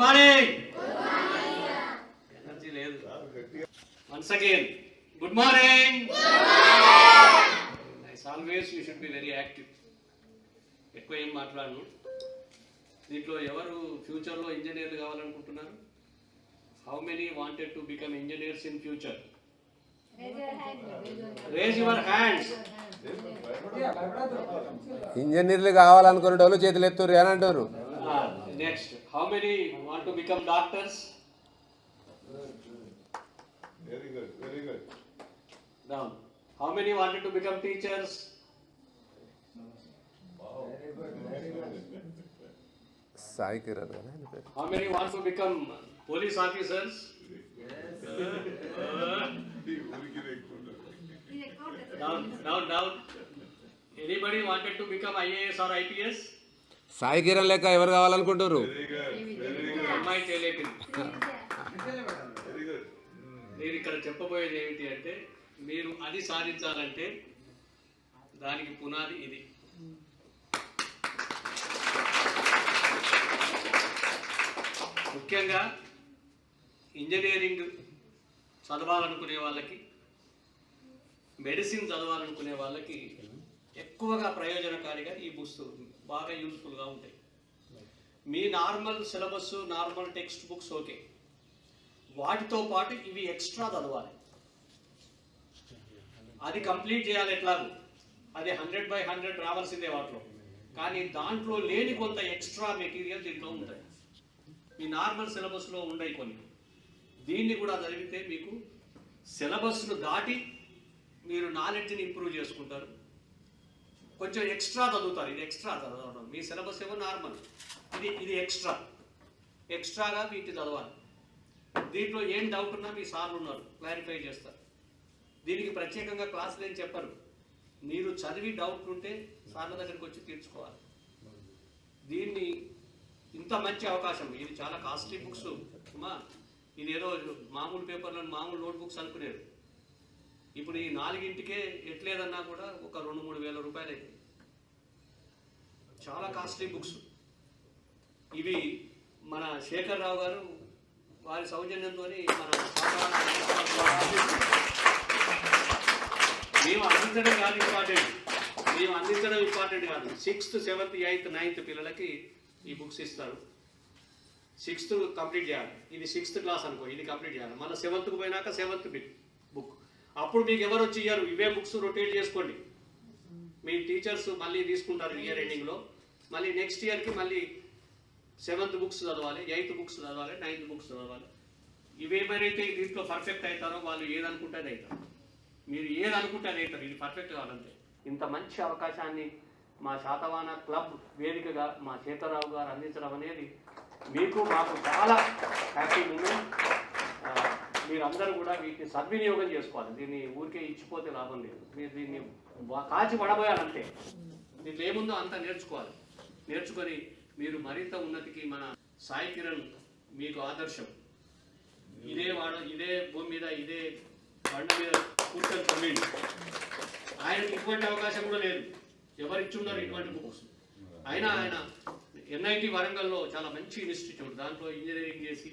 Good morning energy లేదు. Once again good morning nice always you should be very active ఎక్కువ ఏం మాట్లాడను. దీంట్లో ఎవరు ఫ్యూచర్లో ఇంజనీర్లు కావాలనుకుంటున్నారు? How many wanted to become engineers in future raise your hands ఇంజనీర్లు కావాలనుకునే వాళ్ళు చేతులు ఎత్తుర్రు అని అంటారు Next, how many want to become doctors? Very good, very good. Now, how many wanted to become teachers? Very good, very good. How many want to become police officers? Yes. down, down, down. Anybody wanted to become IAS or IPS? Sai Kiran లెక్క ఎవరు కావాలనుకుంటారు. నేను ఇక్కడ చెప్పబోయేది ఏమిటి అంటే మీరు అది సాధించాలంటే దానికి పునాది ఇది. ముఖ్యంగా ఇంజనీరింగ్ చదవాలనుకునే వాళ్ళకి మెడిసిన్ చదవాలనుకునే వాళ్ళకి ఎక్కువగా ప్రయోజనకారిగా ఈ బుక్స్ బాగా యూస్ఫుల్గా ఉంటాయి. మీ normal syllabus normal text books okay వాటితో పాటు ఇవి ఎక్స్ట్రా చదవాలి. అది కంప్లీట్ చేయాలి ఎట్లాగో? అది హండ్రెడ్ బై హండ్రెడ్ రావాల్సిందే వాటిలో. కానీ దాంట్లో లేని కొంత ఎక్స్ట్రా మెటీరియల్ దీంట్లో ఉంటాయి. మీ నార్మల్ సిలబస్లో ఉండయి కొన్ని. దీన్ని కూడా చదివితే మీకు సిలబస్ను దాటి మీరు నాలెడ్జ్ని ఇంప్రూవ్ చేసుకుంటారు. కొంచెం ఎక్స్ట్రా చదువుతారు. ఇది ఎక్స్ట్రా చదవడం. మీ సిలబస్ ఏమో నార్మల్ ఇది ఇది ఎక్స్ట్రా ఎక్స్ట్రాగా వీటి చదవాలి. దీంట్లో ఏం డౌట్ ఉన్నా మీ సార్లు ఉన్నారు. క్లారిఫై చేస్తారు. దీనికి ప్రత్యేకంగా క్లాసులు ఏం చెప్పరు. మీరు చదివి డౌట్ ఉంటే సార్ల దగ్గరికి వచ్చి తీర్చుకోవాలి. దీన్ని ఇంత మంచి అవకాశం. ఇది చాలా కాస్ట్లీ బుక్స్ అమ్మా ఇది ఏదో మామూలు పేపర్లను మామూలు నోట్ బుక్స్ అనుకునేది. ఇప్పుడు ఈ నాలుగింటికే ఎట్లేదన్నా కూడా ఒక రెండు మూడు వేల రూపాయలు. అయితే చాలా కాస్ట్లీ బుక్స్. ఇవి మన శేఖర్ రావు గారు వారి సౌజన్యంతో మన మేము అందించడం కాదు ఇంపార్టెంట్. మేము అందించడం ఇంపార్టెంట్ కాదు. సిక్స్త్ సెవెంత్ ఎయిత్ నైన్త్ పిల్లలకి ఈ బుక్స్ ఇస్తారు. సిక్స్త్ కంప్లీట్ చేయాలి. ఇది సిక్స్త్ క్లాస్ అనుకో ఇది కంప్లీట్ చేయాలి. మళ్ళీ సెవెంత్కి పోయినాక సెవెంత్ బిల్. అప్పుడు మీకు ఎవరు వచ్చి ఇయ్యరు? ఇవే బుక్స్ రొటేట్ చేసుకోండి. మీ టీచర్స్ మళ్ళీ తీసుకుంటారు ఇయర్ ఎండింగ్లో మళ్ళీ నెక్స్ట్ ఇయర్కి మళ్ళీ సెవెంత్ బుక్స్ చదవాలి ఎయిత్ బుక్స్ చదవాలి నైన్త్ బుక్స్ చదవాలి. ఇవేమైతే దీంట్లో పర్ఫెక్ట్ అవుతారో వాళ్ళు ఏదనుకుంటే అది అవుతారు. మీరు ఏది అనుకుంటే అది అవుతారు. ఇది పర్ఫెక్ట్ కావాలంటే ఇంత మంచి అవకాశాన్ని మా శాతవాన క్లబ్ వేదికగా మా సీతారావు గారు అందించడం అనేది మీకు మాకు చాలా హ్యాపీ మూమెంట్ మీరందరూ కూడా వీటిని సద్వినియోగం చేసుకోవాలి. దీన్ని ఊరికే ఇచ్చిపోతే లాభం లేదు. మీరు దీన్ని కాచి పడబోయాలంటే. దీంట్లో ఏముందో అంత నేర్చుకోవాలి. నేర్చుకొని మీరు మరింత ఉన్నతికి మన సాయి కిరణ్ మీకు ఆదర్శం. ఇదే వాడ ఇదే భూమి మీద ఇదే బండ మీద కూర్చొని చదివింది ఆయనకు ఇటువంటి అవకాశం కూడా లేదు. ఎవరు ఇచ్చున్నారు ఇటువంటి బుక్స్ అయినా ఆయన ఎన్ఐటి వరంగల్లో చాలా మంచి ఇన్స్టిట్యూట్ దాంట్లో ఇంజనీరింగ్ చేసి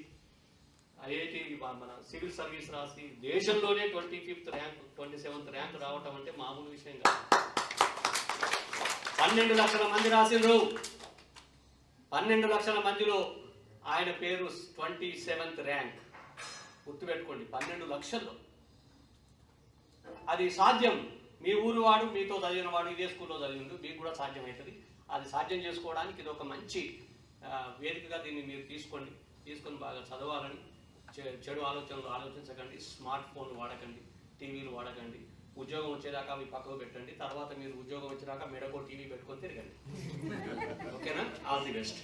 ఐఐటి మన సివిల్ సర్వీస్ రాసి దేశంలోనే twenty fifth rank twenty seventh rank రావటం అంటే మామూలు విషయం కాదు. పన్నెండు లక్షల మంది రాసిండ్రు. పన్నెండు లక్షల మందిలో ఆయన పేరు ట్వంటీ సెవెంత్ ర్యాంక్. గుర్తుపెట్టుకోండి పన్నెండు లక్షల్లో. అది సాధ్యం. మీ ఊరు వాడు మీతో చదివిన వాడు ఇదే స్కూల్లో చదివిండు మీకు కూడా సాధ్యమవుతుంది అది సాధ్యం చేసుకోవడానికి ఇది ఒక మంచి వేదికగా దీన్ని మీరు తీసుకోండి. తీసుకొని బాగా చదవాలని చెడు ఆలోచనలు ఆలోచించకండి స్మార్ట్ ఫోన్ వాడకండి టీవీలు వాడకండి ఉద్యోగం వచ్చేదాకా అవి పక్కకు పెట్టండి తర్వాత మీరు ఉద్యోగం వచ్చేదాకా మెడకో టీవీ పెట్టుకొని తిరగండి. ఓకేనా? All the best.